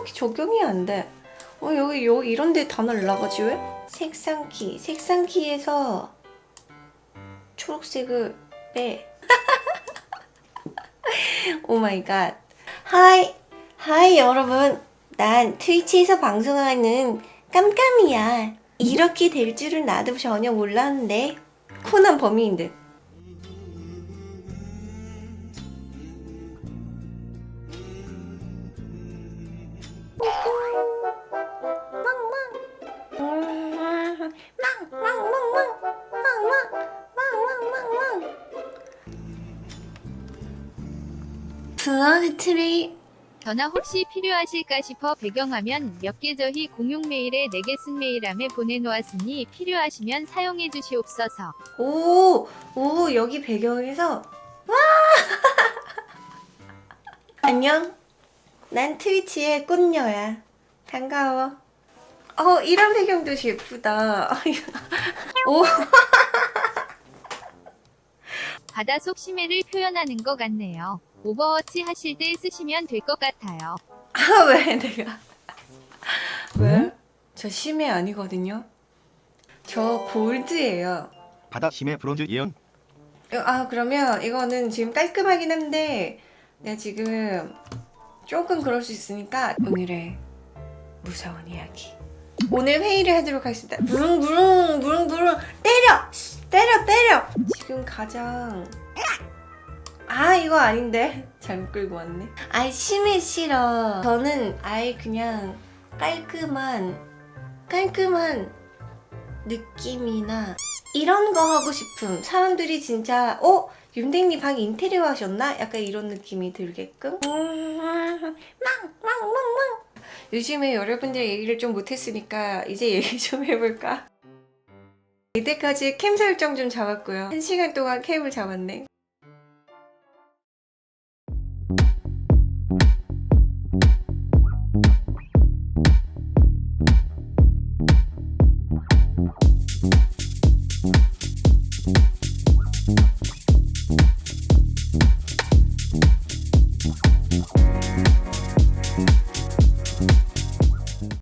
딱히 적용이 안 돼. 어, 여기, 여기 이런 데다 날라가지 왜? 색상키. 색상키에서 초록색을 빼. 오 마이 갓. 하이. 하이 여러분. 난 트위치에서 방송하는 깜깜이야. 이렇게 될 줄은 나도 전혀 몰랐는데. 코난 범인인 블러드 트리 전화 혹시 필요하실까 싶어 배경화면 몇 개 저희 공용 메일에 4개 쓴 메일함에 보내놓았으니 필요하시면 사용해 주시옵소서. 오, 오, 여기 배경에서 와! 안녕. 난 트위치의 꽃녀야. 반가워. 어, 이런 배경도 예쁘다. 오, 바다 속 심해를 표현하는 것 같네요. 오버워치 하실 때 쓰시면 될 것 같아요. 아, 왜 내가? 왜? 저 심해 아니거든요. 저 골드예요. 바다 심해 브론즈 예언 아 그러면 이거는 지금 깔끔하긴 한데 내가 지금 조금 그럴 수 있으니까 오늘의 무서운 이야기 오늘 회의를 하도록 하겠습니다 부릉부릉 부릉부릉 때려 때려 때려 지금 가장 아 이거 아닌데 잘못 끌고 왔네 아이 심해 싫어 저는 아예 그냥 깔끔한 깔끔한 느낌이나 이런 거 하고 싶음. 사람들이 진짜 어? 윤댕님 방 인테리어 하셨나? 약간 이런 느낌이 들게끔. 망망망망. 요즘에 여러분들 얘기를 좀 못했으니까 이제 얘기 좀 해볼까? 이때까지 캠 설정 좀 잡았고요. 한 시간 동안 캠을 잡았네.